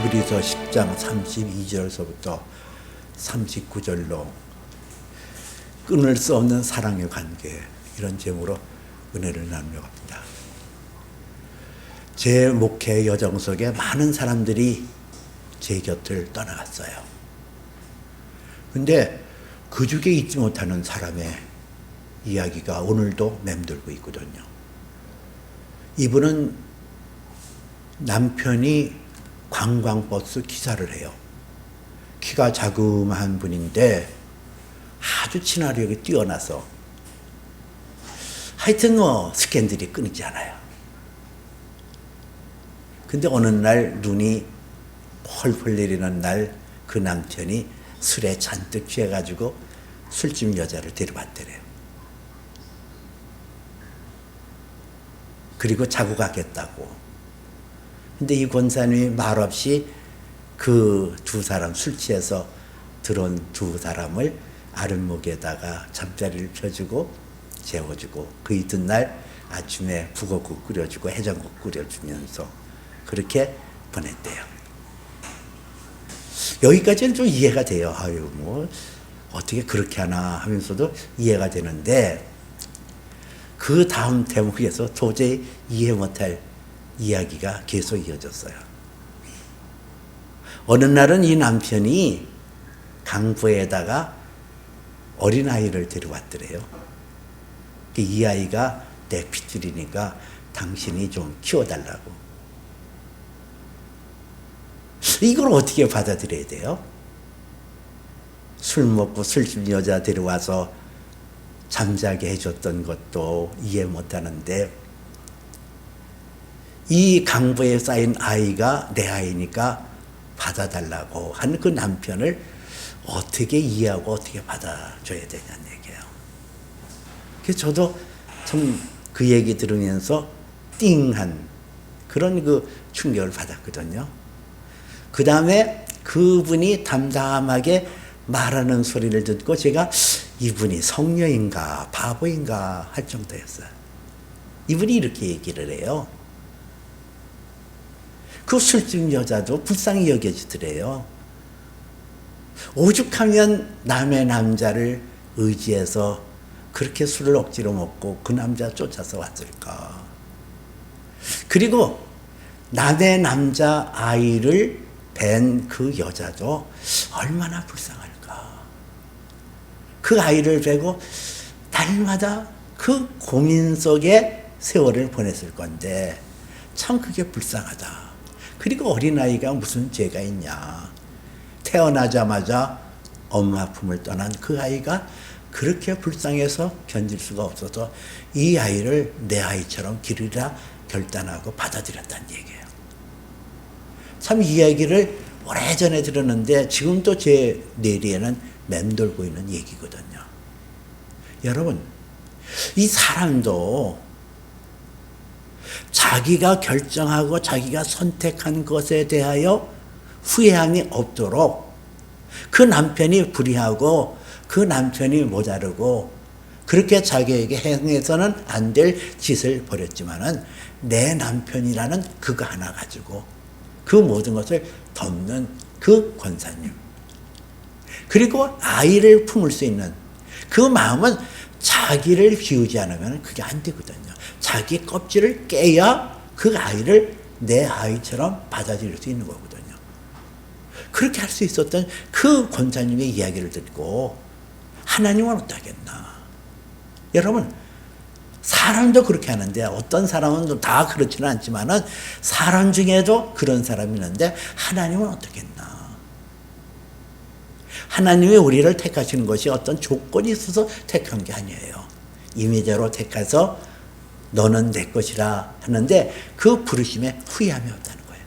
히브리서 10장 32절서부터 39절로 끊을 수 없는 사랑의 관계 이런 제목으로 은혜를 나누려 합니다. 제 목회 여정 속에 많은 사람들이 제 곁을 떠나갔어요. 근데 그 중에 잊지 못하는 사람의 이야기가 오늘도 맴돌고 있거든요. 이분은 남편이 관광버스 기사를 해요. 키가 자그마한 분인데 아주 친화력이 뛰어나서 하여튼 뭐 스캔들이 끊이지 않아요. 근데 어느 날 눈이 펄펄 내리는 날 그 남편이 술에 잔뜩 취해가지고 술집 여자를 데려왔대래요. 그리고 자고 가겠다고. 근데 이 권사님이 말없이 그 두 사람 술 취해서 들어온 두 사람을 아랫목에다가 잠자리를 펴주고 재워주고 그 이튿날 아침에 북어국 끓여주고 해장국 끓여주면서 그렇게 보냈대요. 여기까지는 좀 이해가 돼요. 아유, 뭐, 어떻게 그렇게 하나 하면서도 이해가 되는데, 그 다음 대목에서 도저히 이해 못할 이야기가 계속 이어졌어요. 어느 날은 이 남편이 강부에다가 어린아이를 데려왔더래요. 이 아이가 내 핏줄이니까 당신이 좀 키워달라고. 이걸 어떻게 받아들여야 돼요? 술 먹고 술집 여자 데려와서 잠자게 해줬던 것도 이해 못하는데 이 강부에 쌓인 아이가 내 아이니까 받아달라고 하는 그 남편을 어떻게 이해하고 어떻게 받아줘야 되냐는 얘기예요. 그래서 저도 참 그 얘기 들으면서 띵한 그런 그 충격을 받았거든요. 그 다음에 그분이 담담하게 말하는 소리를 듣고 제가 이분이 성녀인가 바보인가 할 정도였어요. 이분이 이렇게 얘기를 해요. 그 술집 여자도 불쌍히 여겨지더래요. 오죽하면 남의 남자를 의지해서 그렇게 술을 억지로 먹고 그 남자 쫓아서 왔을까. 그리고 남의 남자 아이를 뵌 그 여자도 얼마나 불쌍할까. 그 아이를 베고 날마다 그 고민 속에 세월을 보냈을 건데 참 그게 불쌍하다. 그리고 어린아이가 무슨 죄가 있냐. 태어나자마자 엄마 품을 떠난 그 아이가 그렇게 불쌍해서 견딜 수가 없어서 이 아이를 내 아이처럼 기르라 결단하고 받아들였다는 얘기예요. 참이 이야기를 오래전에 들었는데 지금도 제 뇌리에는 맴돌고 있는 얘기거든요. 여러분, 이 사람도 자기가 결정하고 자기가 선택한 것에 대하여 후회함이 없도록 그 남편이 불의하고 그 남편이 모자르고 그렇게 자기에게 행해서는 안 될 짓을 벌였지만은 내 남편이라는 그거 하나 가지고 그 모든 것을 덮는 그 권사님. 그리고 아이를 품을 수 있는 그 마음은 자기를 기우지 않으면 그게 안 되거든요. 자기 껍질을 깨야 그 아이를 내 아이처럼 받아들일 수 있는 거거든요. 그렇게 할 수 있었던 그 권사님의 이야기를 듣고 하나님은 어떠겠나. 여러분, 사람도 그렇게 하는데 어떤 사람은 다 그렇지는 않지만은 사람 중에도 그런 사람이 있는데 하나님은 어떻겠나. 하나님이 우리를 택하시는 것이 어떤 조건이 있어서 택한 게 아니에요. 임의대로 택해서 너는 내 것이라 하는데 그 부르심에 후회함이 없다는 거예요.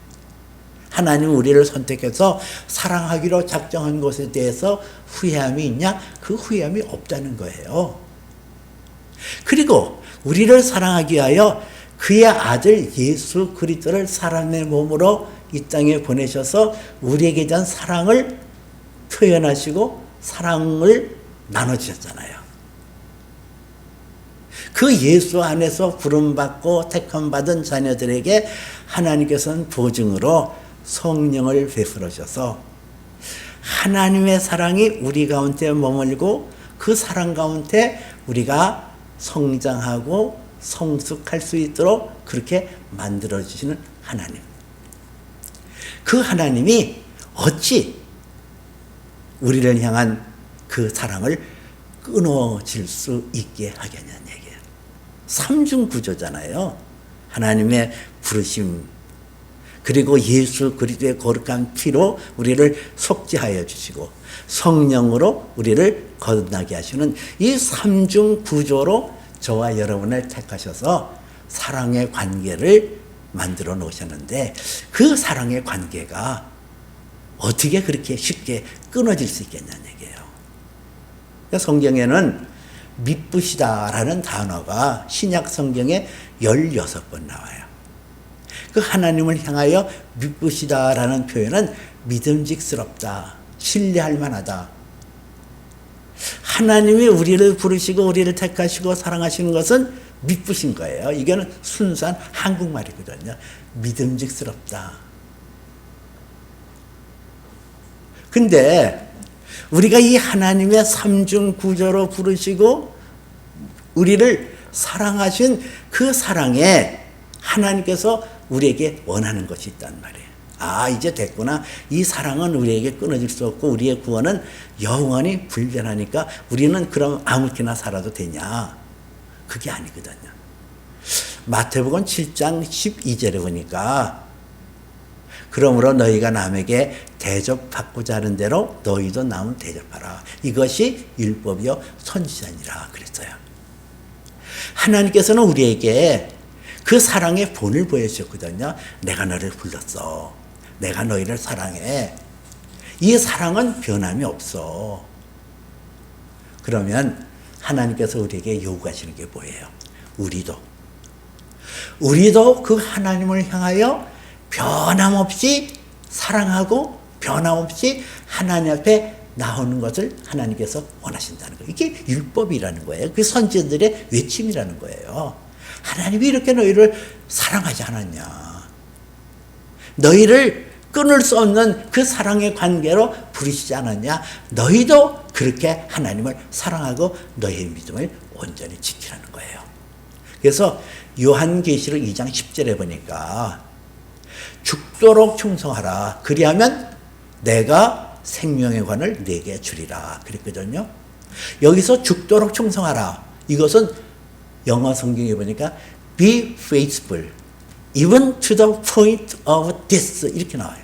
하나님 우리를 선택해서 사랑하기로 작정한 것에 대해서 후회함이 있냐? 그 후회함이 없다는 거예요. 그리고 우리를 사랑하기 위하여 그의 아들 예수 그리스도를 사람의 몸으로 이 땅에 보내셔서 우리에게 대한 사랑을 표현하시고 사랑을 나눠주셨잖아요. 그 예수 안에서 부름받고 택함받은 자녀들에게 하나님께서는 보증으로 성령을 베풀으셔서 하나님의 사랑이 우리 가운데 머물고 그 사랑 가운데 우리가 성장하고 성숙할 수 있도록 그렇게 만들어 주시는 하나님. 그 하나님이 어찌 우리를 향한 그 사랑을 끊어질 수 있게 얘기예요. 삼중 구조잖아요. 하나님의 부르심 그리고 예수 그리스도의 거룩한 피로 우리를 속죄하여 주시고 성령으로 우리를 거듭나게 하시는 이 삼중 구조로 저와 여러분을 택하셔서 사랑의 관계를 만들어 놓으셨는데 그 사랑의 관계가 어떻게 그렇게 쉽게 끊어질 수 있겠냐는 얘기예요. 성경에는 미쁘시다라는 단어가 신약 성경에 16번 나와요. 그 하나님을 향하여 미쁘시다라는 표현은 믿음직스럽다, 신뢰할 만하다. 하나님이 우리를 부르시고 우리를 택하시고 사랑하시는 것은 미쁘신 거예요. 이거는 순수한 한국말이거든요. 믿음직스럽다. 근데 우리가 이 하나님의 삼중 구조로 부르시고 우리를 사랑하신 그 사랑에 하나님께서 우리에게 원하는 것이 있단 말이에요. 아, 이제 됐구나. 이 사랑은 우리에게 끊어질 수 없고 우리의 구원은 영원히 불변하니까 우리는 그럼 아무렇게나 살아도 되냐? 그게 아니거든요. 마태복음 7장 12절에 보니까 그러므로 너희가 남에게 대접받고자 하는 대로 너희도 남을 대접하라. 이것이 율법이요 선지자니라 그랬어요. 하나님께서는 우리에게 그 사랑의 본을 보여주셨거든요. 내가 너를 불렀어. 내가 너희를 사랑해. 이 사랑은 변함이 없어. 그러면 하나님께서 우리에게 요구하시는 게 뭐예요? 우리도. 우리도 그 하나님을 향하여 변함없이 사랑하고 변함없이 하나님 앞에 나오는 것을 하나님께서 원하신다는 거예요. 이게 율법이라는 거예요. 그 선지자들의 외침이라는 거예요. 하나님이 이렇게 너희를 사랑하지 않았냐. 너희를 끊을 수 없는 그 사랑의 관계로 부르시지 않았냐. 너희도 그렇게 하나님을 사랑하고 너희의 믿음을 온전히 지키라는 거예요. 그래서 요한계시록 2장 10절에 보니까 죽도록 충성하라. 그리하면 내가 생명의 관을 내게 주리라. 그랬거든요. 여기서 죽도록 충성하라. 이것은 영어 성경에 보니까 be faithful even to the point of death 이렇게 나와요.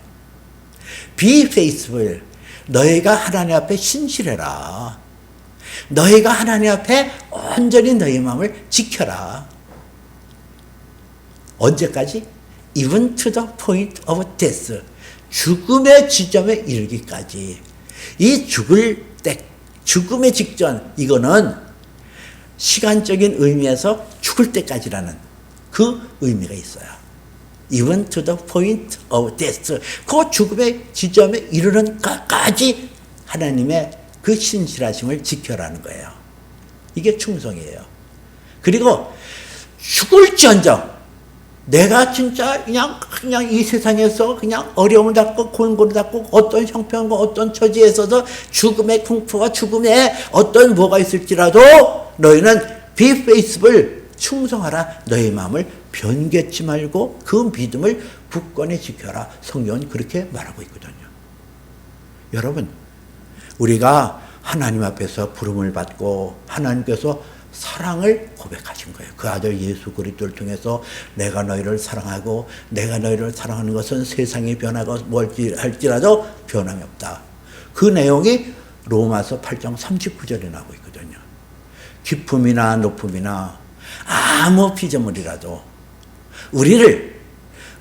be faithful 너희가 하나님 앞에 신실해라. 너희가 하나님 앞에 온전히 너희 마음을 지켜라. 언제까지? Even to the point of death. 죽음의 지점에 이르기까지. 이 죽을 때, 죽음의 직전, 이거는 시간적인 의미에서 죽을 때까지라는 그 의미가 있어요. even to the point of death. 그 죽음의 지점에 이르는 까지 하나님의 그 신실하심을 지켜라는 거예요. 이게 충성이에요. 그리고 죽을지언정 내가 진짜 그냥 그냥 이 세상에서 그냥 어려움을 받고 곤고를 받고 어떤 형편과 어떤 처지에서도 죽음의 공포와 죽음의 어떤 뭐가 있을지라도 너희는 비페이스블 충성하라 너희 마음을 변개치 말고 그 믿음을 굳건히 지켜라 성경은 그렇게 말하고 있거든요. 여러분 우리가 하나님 앞에서 부름을 받고 하나님께서 사랑을 고백하신 거예요. 그 아들 예수 그리스도를 통해서 내가 너희를 사랑하고 내가 너희를 사랑하는 것은 세상이 변하고 뭘지 할지라도 변함이 없다. 그 내용이 로마서 8장 39절에 나오고 있거든요. 기품이나 높음이나 아무 피조물이라도 우리를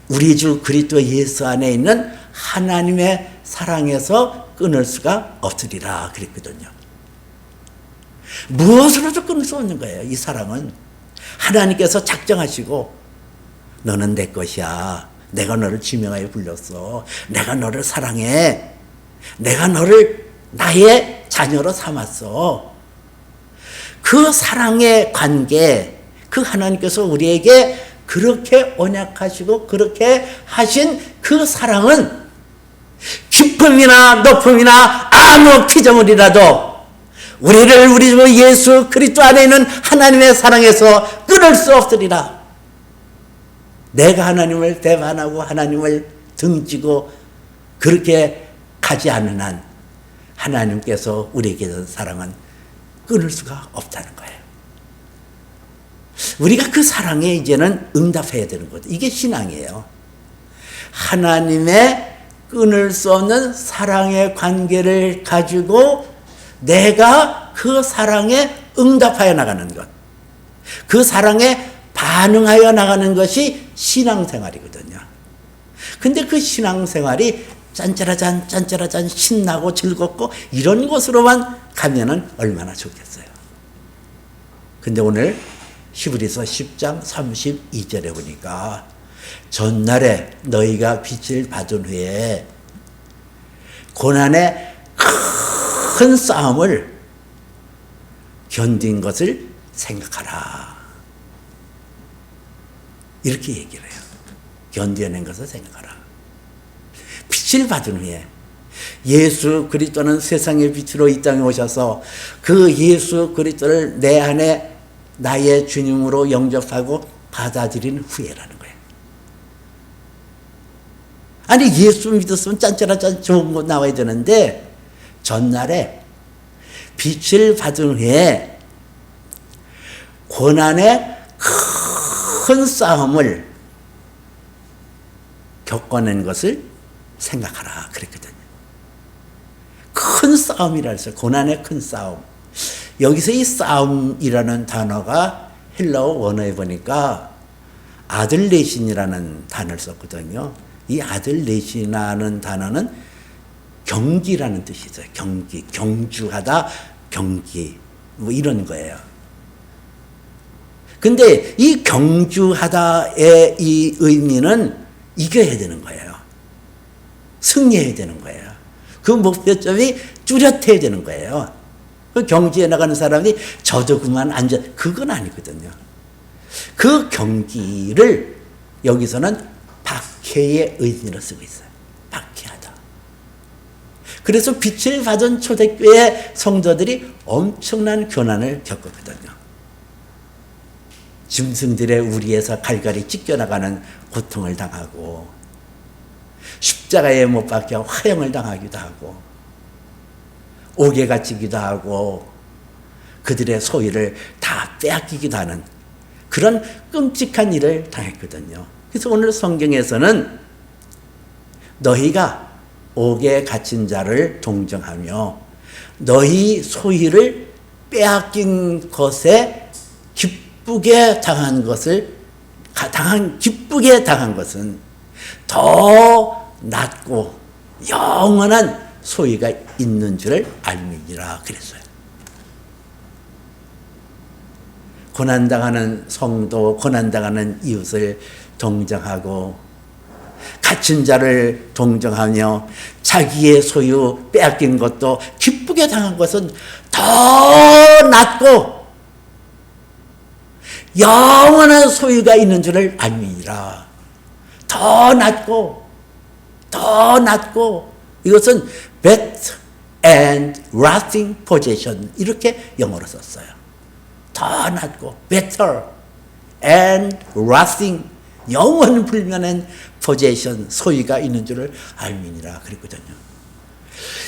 우리 주 그리스도 예수 안에 있는 하나님의 사랑에서 끊을 수가 없으리라 그랬거든요. 무엇으로도 끊을 수 없는 거예요. 이 사랑은 하나님께서 작정하시고 너는 내 것이야. 내가 너를 지명하여 불렀어. 내가 너를 사랑해. 내가 너를 나의 자녀로 삼았어. 그 사랑의 관계, 그 하나님께서 우리에게 그렇게 언약하시고 그렇게 하신 그 사랑은 기쁨이나 높음이나 아무 피조물이라도 우리를 우리 주 예수 그리스도 안에 있는 하나님의 사랑에서 끊을 수 없으리라. 내가 하나님을 대반하고 하나님을 등지고 그렇게 가지 않는 한 하나님께서 우리에게 준 사랑은 끊을 수가 없다는 거예요. 우리가 그 사랑에 이제는 응답해야 되는 거죠. 이게 신앙이에요. 하나님의 끊을 수 없는 사랑의 관계를 가지고 내가 그 사랑에 응답하여 나가는 것. 그 사랑에 반응하여 나가는 것이 신앙생활이거든요. 근데 그 신앙생활이 짠짜라짠 짠짜라짠 신나고 즐겁고 이런 곳으로만 가면은 얼마나 좋겠어요. 근데 오늘 히브리서 10장 32절에 보니까 전날에 너희가 빛을 받은 후에 고난의 큰 싸움을 견딘 것을 생각하라. 이렇게 얘기를 해요. 견뎌낸 것을 생각하라. 빛을 받은 후에 예수 그리스도는 세상의 빛으로 이 땅에 오셔서 그 예수 그리스도를 내 안에 나의 주님으로 영접하고 받아들인 후에라는 거예요. 아니 예수 믿었으면 짠짜라짠 좋은 거 나와야 되는데 전날에 빛을 받은 후에 고난의 큰 싸움을 겪어낸 것을 생각하라 그랬거든요. 큰 싸움이라 해서 고난의 큰 싸움. 여기서 이 싸움이라는 단어가 헬라어 원어에 보니까 아들 내신이라는 단어를 썼거든요. 이 아들 내신이라는 단어는 경기라는 뜻이죠. 경기, 경주하다, 경기, 뭐 이런 거예요. 근데 이 경주하다의 이 의미는 이겨야 되는 거예요. 승리해야 되는 거예요. 그 목표점이 뚜렷해야 되는 거예요. 그 경지에 나가는 사람이 저도 그만 앉아 그건 아니거든요. 그 경기를 여기서는 박해의 의미로 쓰고 있어요. 그래서 빛을 받은 초대교회 성도들이 엄청난 교난을 겪었거든요. 짐승들의 우리에서 갈갈이 찢겨나가는 고통을 당하고 십자가에 못 박혀 화형을 당하기도 하고 옥에 갇히기도 하고 그들의 소유를 다 빼앗기기도 하는 그런 끔찍한 일을 당했거든요. 그래서 오늘 성경에서는 너희가 옥에 갇힌 자를 동정하며 너희 소유를 빼앗긴 것에 기쁘게 당한 것을 당한 기쁘게 당한 것은 더 낫고 영원한 소유가 있는 줄을 알미니라 그랬어요. 고난당하는 성도, 고난당하는 이웃을 동정하고 갇힌 자를 동정하며 자기의 소유 빼앗긴 것도 기쁘게 당한 것은 더 낫고 영원한 소유가 있는 줄을 알미니라. 더 낫고 더 낫고 이것은 better and lasting possession 이렇게 영어로 썼어요. 더 낫고 better and lasting 영원 불면한 possession 소유가 있는 줄을 알미니라 그랬거든요.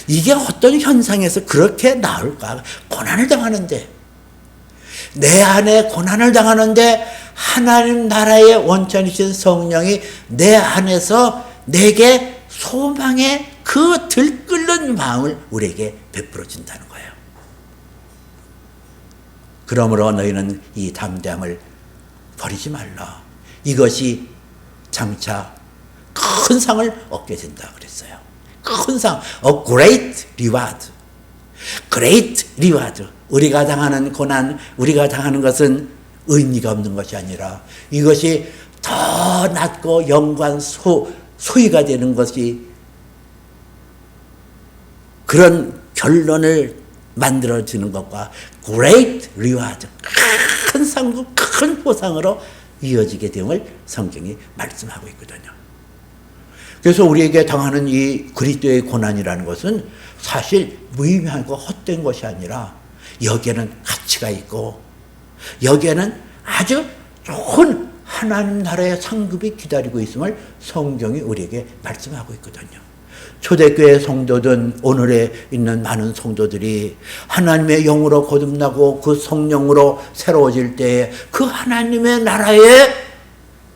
이게 어떤 현상에서 그렇게 나올까? 고난을 당하는데 내 안에 고난을 당하는데 하나님 나라의 원천이신 성령이 내 안에서 내게 소망의 그 들끓는 마음을 우리에게 베풀어 준다는 거예요. 그러므로 너희는 이 담대함을 버리지 말라. 이것이 장차 큰 상을 얻게 된다 그랬어요. 큰 상, a great reward. great reward. 우리가 당하는 고난, 우리가 당하는 것은 의미가 없는 것이 아니라 이것이 더 낫고 영관 소, 소유가 되는 것이 그런 결론을 만들어지는 것과 great reward 큰 상급 큰 보상으로 이어지게 됨을 성경이 말씀하고 있거든요. 그래서 우리에게 당하는 이 그리스도의 고난이라는 것은 사실 무의미하고 헛된 것이 아니라 여기에는 가치가 있고 여기에는 아주 좋은 하나님 나라의 상급이 기다리고 있음을 성경이 우리에게 말씀하고 있거든요. 초대교회 성도든 오늘에 있는 많은 성도들이 하나님의 영으로 거듭나고 그 성령으로 새로워질 때에 그 하나님의 나라의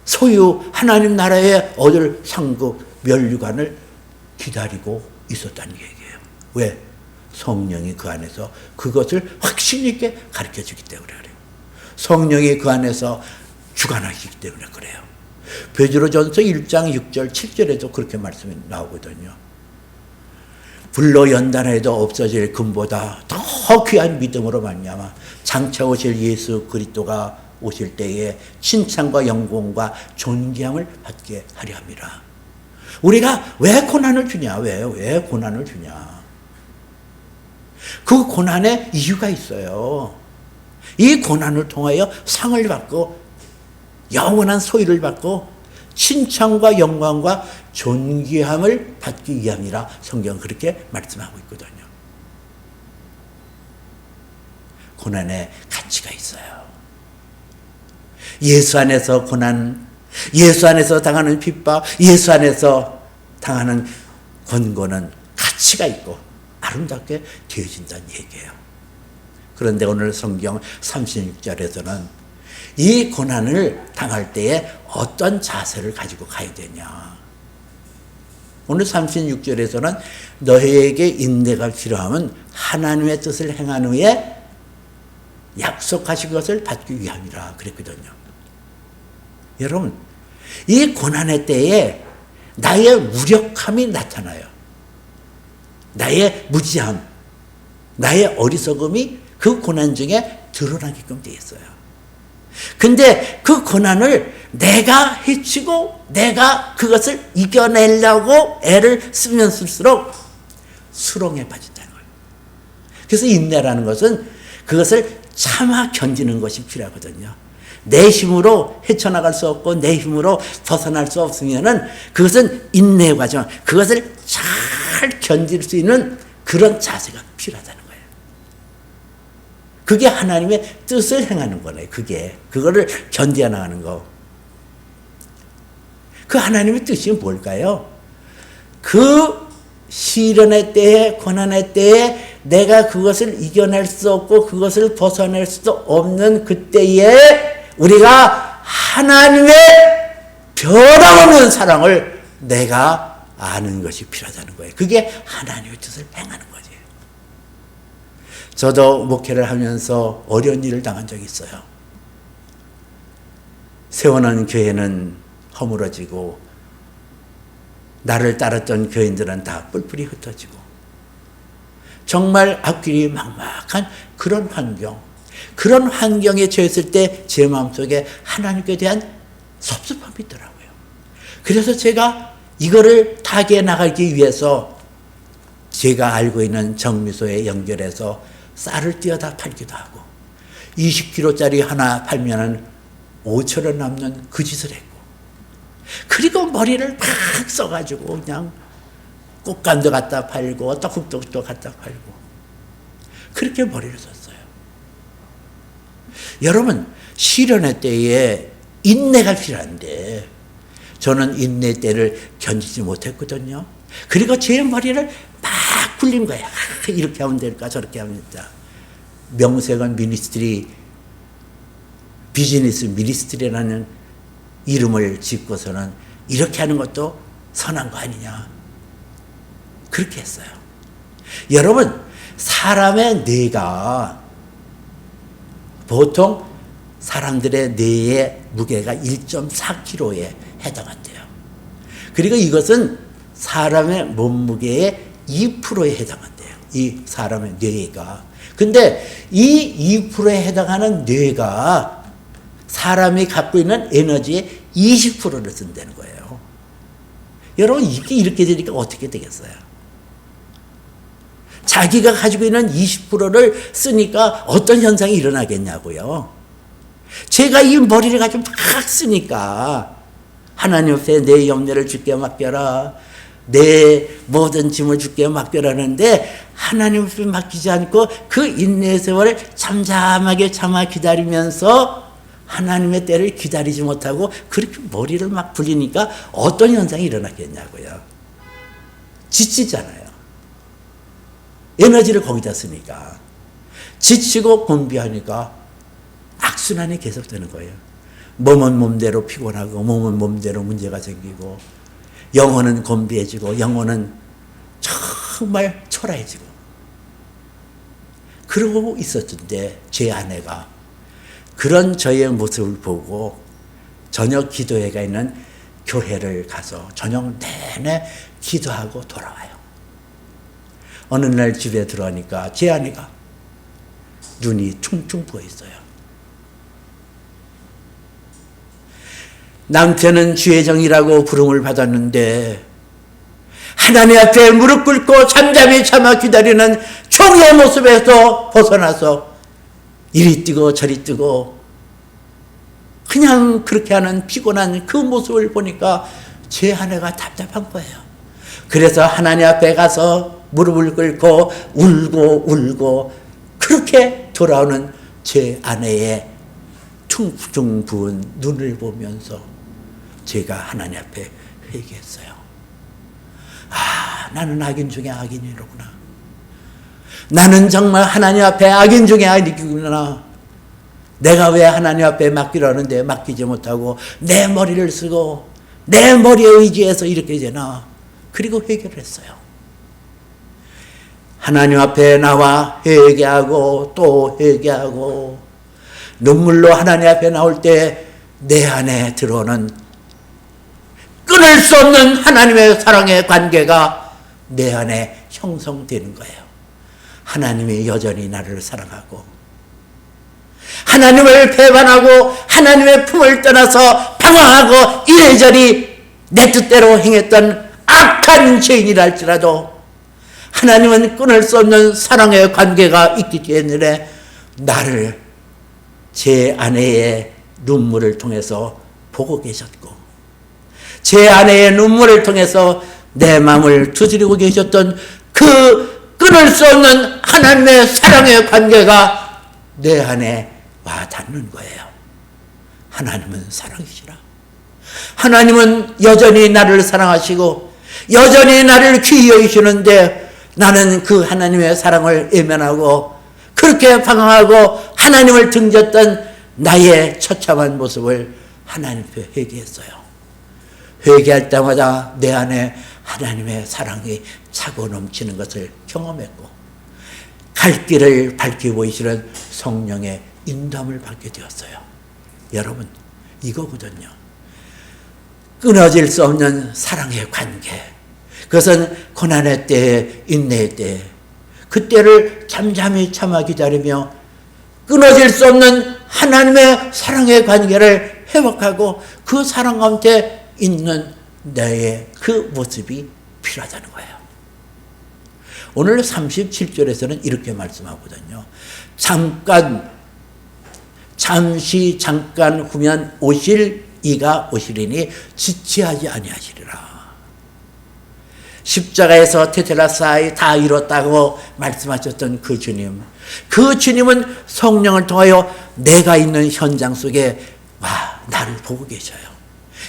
소유, 하나님 나라에 얻을 상급, 멸류관을 기다리고 있었다는 얘기예요. 왜? 성령이 그 안에서 그것을 확신 있게 가르쳐 주기 때문에 그래요. 성령이 그 안에서 주관하시기 때문에 그래요. 베드로전서 1장 6절 7절에도 그렇게 말씀이 나오거든요. 불로 연단해도 없어질 금보다 더 귀한 믿음으로 말미암아 장차 오실 예수 그리스도가 오실 때에 칭찬과 영광과 존귀함을 받게 하려 함이라. 우리가 왜 고난을 주냐? 왜? 왜 고난을 주냐? 그 고난에 이유가 있어요. 이 고난을 통하여 상을 받고 영원한 소유를 받고 칭찬과 영광과 존귀함을 받기 위함이라 성경은 그렇게 말씀하고 있거든요. 고난에 가치가 있어요. 예수 안에서 고난, 예수 안에서 당하는 핍박, 예수 안에서 당하는 권고는 가치가 있고 아름답게 되어진다는 얘기예요. 그런데 오늘 성경 36절에서는 이 고난을 당할 때에 어떤 자세를 가지고 가야 되냐. 오늘 36절에서는 너희에게 인내가 필요하면 하나님의 뜻을 행한 후에 약속하신 것을 받기 위함이라 그랬거든요. 여러분, 이 고난의 때에 나의 무력함이 나타나요. 나의 무지함, 나의 어리석음이 그 고난 중에 드러나게끔 되어 있어요. 근데 그 고난을 내가 해치고 내가 그것을 이겨내려고 애를 쓰면 쓸수록 수렁에 빠진다는 거예요. 그래서 인내라는 것은 그것을 참아 견디는 것이 필요하거든요. 내 힘으로 헤쳐나갈 수 없고 내 힘으로 벗어날 수 없으면은 그것은 인내의 과정, 그것을 잘 견딜 수 있는 그런 자세가 필요하다는 거예요. 그게 하나님의 뜻을 행하는 거네. 그게 그거를 견디어 나가는 거. 그 하나님의 뜻이 뭘까요? 그 시련의 때에 고난의 때에 내가 그것을 이겨낼 수 없고 그것을 벗어낼 수도 없는 그때에 우리가 하나님의 변함없는 사랑을 내가 아는 것이 필요하다는 거예요. 그게 하나님의 뜻을 행하는 거지. 저도 목회를 하면서 어려운 일을 당한 적이 있어요. 세워놓은 교회는 허물어지고 나를 따랐던 교인들은 다 뿔뿔이 흩어지고 정말 앞길이 막막한 그런 환경 그런 환경에 처했을 때 제 마음속에 하나님께 대한 섭섭함이 있더라고요. 그래서 제가 이거를 타게 나가기 위해서 제가 알고 있는 정미소에 연결해서 쌀을 띄어다 팔기도 하고 20kg짜리 하나 팔면은 5천 원 남는 그 짓을 했고 그리고 머리를 팍 써가지고 그냥 꽃감도 갖다 팔고 떡국떡도 갖다 팔고 그렇게 머리를 썼어요. 여러분 시련의 때에 인내가 필요한데 저는 인내 때를 견디지 못했거든요. 그리고 제 머리를 막 굴린 거야. 이렇게 하면 될까 저렇게 하면 된다. 명색은 미니스트리 비즈니스 미니스트리라는 이름을 짓고서는 이렇게 하는 것도 선한 거 아니냐. 그렇게 했어요. 여러분, 사람의 뇌가 보통 사람들의 뇌의 무게가 1.4kg에 해당한대요. 그리고 이것은 사람의 몸무게의 2%에 해당한대요. 이 사람의 뇌가. 근데 이 2%에 해당하는 뇌가 사람이 갖고 있는 에너지의 20%를 쓴다는 거예요. 여러분, 이게 이렇게 되니까 어떻게 되겠어요? 자기가 가지고 있는 20%를 쓰니까 어떤 현상이 일어나겠냐고요. 제가 이 머리를 가지고 막 쓰니까 하나님 앞에 내 염려를 주께 맡겨라. 내 모든 짐을 주께 맡겨라는데 하나님 앞에 맡기지 않고 그 인내의 세월을 잠잠하게 참아 기다리면서 하나님의 때를 기다리지 못하고 그렇게 머리를 막 굴리니까 어떤 현상이 일어나겠냐고요. 지치잖아요. 에너지를 거기다 쓰니까. 지치고 곤비하니까 악순환이 계속되는 거예요. 몸은 몸대로 피곤하고 몸은 몸대로 문제가 생기고 영혼은 곤비해지고 영혼은 정말 초라해지고 그러고 있었는데 제 아내가 그런 저의 모습을 보고 저녁 기도회가 있는 교회를 가서 저녁 내내 기도하고 돌아와요. 어느 날 집에 들어가니까 제 아내가 눈이 퉁퉁 부어 있어요. 남편은 주혜정이라고 부름을 받았는데 하나님 앞에 무릎 꿇고 잠잠히 참아 기다리는 총의 모습에서 벗어나서 이리 뛰고 저리 뛰고 그냥 그렇게 하는 피곤한 그 모습을 보니까 제 아내가 답답한 거예요. 그래서 하나님 앞에 가서 무릎을 꿇고 울고 울고 그렇게 돌아오는 제 아내의 퉁퉁 부은 눈을 보면서 제가 하나님 앞에 회개했어요. 아, 나는 악인 중에 악인이로구나. 나는 정말 하나님 앞에 악인 중에 악인이구나. 내가 왜 하나님 앞에 맡기려 하는데 맡기지 못하고 내 머리를 쓰고 내 머리에 의지해서 이렇게 되나. 그리고 회개를 했어요. 하나님 앞에 나와 회개하고 또 회개하고 눈물로 하나님 앞에 나올 때 내 안에 들어오는 끊을 수 없는 하나님의 사랑의 관계가 내 안에 형성되는 거예요. 하나님이 여전히 나를 사랑하고 하나님을 배반하고 하나님의 품을 떠나서 방황하고 이래저리 내 뜻대로 행했던 악한 죄인이랄지라도 하나님은 끊을 수 없는 사랑의 관계가 있기 때문에 나를 제 아내의 눈물을 통해서 보고 계셨고 제 아내의 눈물을 통해서 내 마음을 두드리고 계셨던 그 끊을 수 없는 하나님의 사랑의 관계가 내 안에 와 닿는 거예요. 하나님은 사랑이시라. 하나님은 여전히 나를 사랑하시고 여전히 나를 귀히 여기시는데 나는 그 하나님의 사랑을 외면하고 그렇게 방황하고 하나님을 등졌던 나의 처참한 모습을 하나님 앞에 회개했어요. 회개할 때마다 내 안에 하나님의 사랑이 차고 넘치는 것을 경험했고 갈 길을 밝히 보이시는 성령의 인도함을 받게 되었어요. 여러분 이거거든요. 끊어질 수 없는 사랑의 관계. 그것은 고난의 때, 인내의 때, 그때를 잠잠히 참아 기다리며 끊어질 수 없는 하나님의 사랑의 관계를 회복하고 그 사랑 가운데 있는 나의 그 모습이 필요하다는 거예요. 오늘 37절에서는 이렇게 말씀하거든요. 잠깐, 잠시 잠깐 후면 오실 이가 오시리니 지체하지 아니하시리라. 십자가에서 테텔라사이 다 이뤘다고 말씀하셨던 그 주님. 그 주님은 성령을 통하여 내가 있는 현장 속에 와, 나를 보고 계셔요.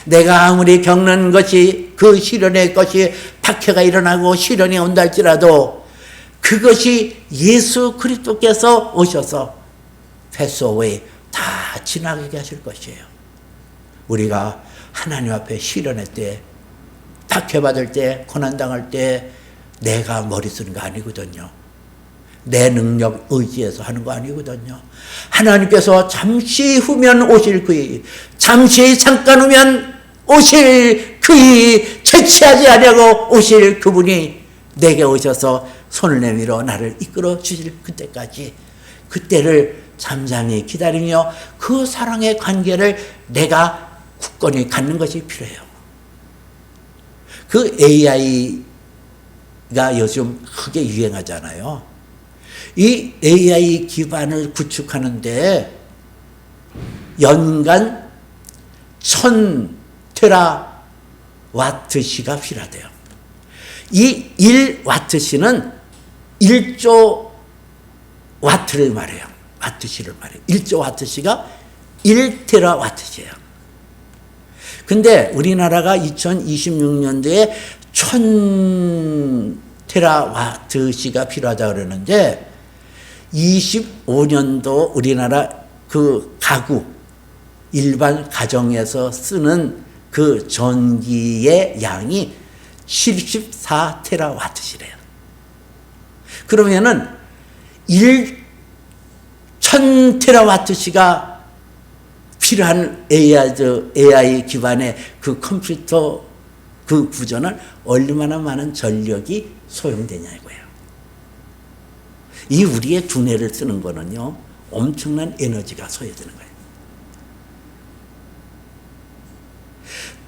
내가 아무리 겪는 것이 그 시련의 것이 박해가 일어나고 시련이 온다 할지라도 그것이 예수 그리스도께서 오셔서 패스어웨이 다 지나가게 하실 것이에요. 우리가 하나님 앞에 시련의 때 박해받을 때, 고난당할 때 내가 머리 쓰는 거 아니거든요. 내 능력, 의지에서 하는 거 아니거든요. 하나님께서 잠시 후면 오실 그이, 잠시 잠깐 후면 오실 그이, 채취하지 않냐고 오실 그분이 내게 오셔서 손을 내밀어 나를 이끌어 주실 그때까지 그때를 잠잠히 기다리며 그 사랑의 관계를 내가 굳건히 갖는 것이 필요해요. 그 AI가 요즘 크게 유행하잖아요. 이 AI 기반을 구축하는데 연간 천 테라 와트시가 필요하대요. 이 1와트시는 1조 와트를 말해요. 와트시를 말해요. 1조 와트시가 1테라 와트시예요. 근데 우리나라가 2026년도에 1000 테라와트시가 필요하다 그러는데 25년도 우리나라 그 가구 일반 가정에서 쓰는 그 전기의 양이 74 테라와트시래요. 그러면은 1 1000 테라와트시가 필요한 AI, 저 AI 기반의 그 컴퓨터 그 구조는 얼마나 많은 전력이 소용되냐고요. 이 우리의 두뇌를 쓰는 거는요, 엄청난 에너지가 소요되는 거예요.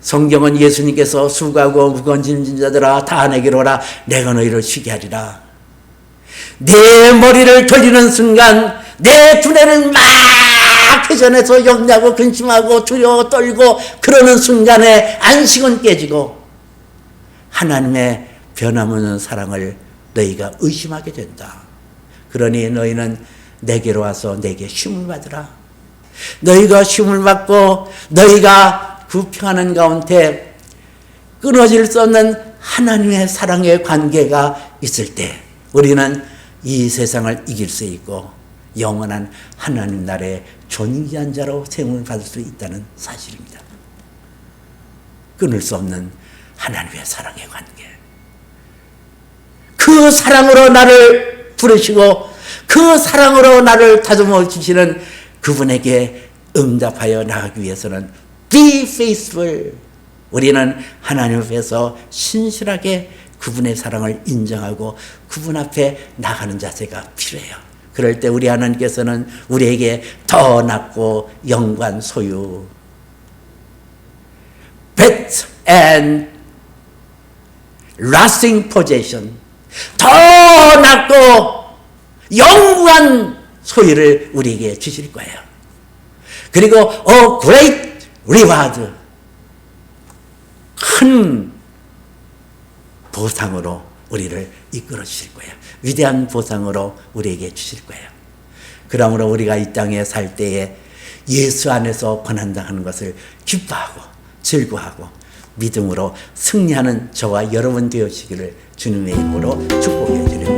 성경은 예수님께서 수고하고 무거운 짐진 자들아 다 내게로 오라 내가 너희를 쉬게 하리라. 내 머리를 돌리는 순간 내 두뇌를 막 회전해서 염려하고 근심하고 두려워 떨고 그러는 순간에 안식은 깨지고 하나님의 변함없는 사랑을 너희가 의심하게 된다. 그러니 너희는 내게로 와서 내게 쉼을 받으라. 너희가 쉼을 받고 너희가 그 평안한 가운데 끊어질 수 없는 하나님의 사랑의 관계가 있을 때 우리는 이 세상을 이길 수 있고 영원한 하나님 나라의 존귀한 자로 세움을 받을 수 있다는 사실입니다. 끊을 수 없는 하나님의 사랑의 관계. 그 사랑으로 나를 부르시고 그 사랑으로 나를 다듬어 주시는 그분에게 응답하여 나가기 위해서는 be faithful. 우리는 하나님 앞에서 신실하게 그분의 사랑을 인정하고 그분 앞에 나가는 자세가 필요해요. 그럴 때 우리 하나님께서는 우리에게 더 낫고 영관 소유, better and lasting possession, 더 낫고 영구한 소유를 우리에게 주실 거예요. 그리고 a great reward, 큰 보상으로 우리를 이끌어 주실 거예요. 위대한 보상으로 우리에게 주실 거예요. 그러므로 우리가 이 땅에 살 때에 예수 안에서 권한당하는 것을 기뻐하고 즐거워하고 믿음으로 승리하는 저와 여러분 되시기를 주님의 이름으로 축복해 드립니다.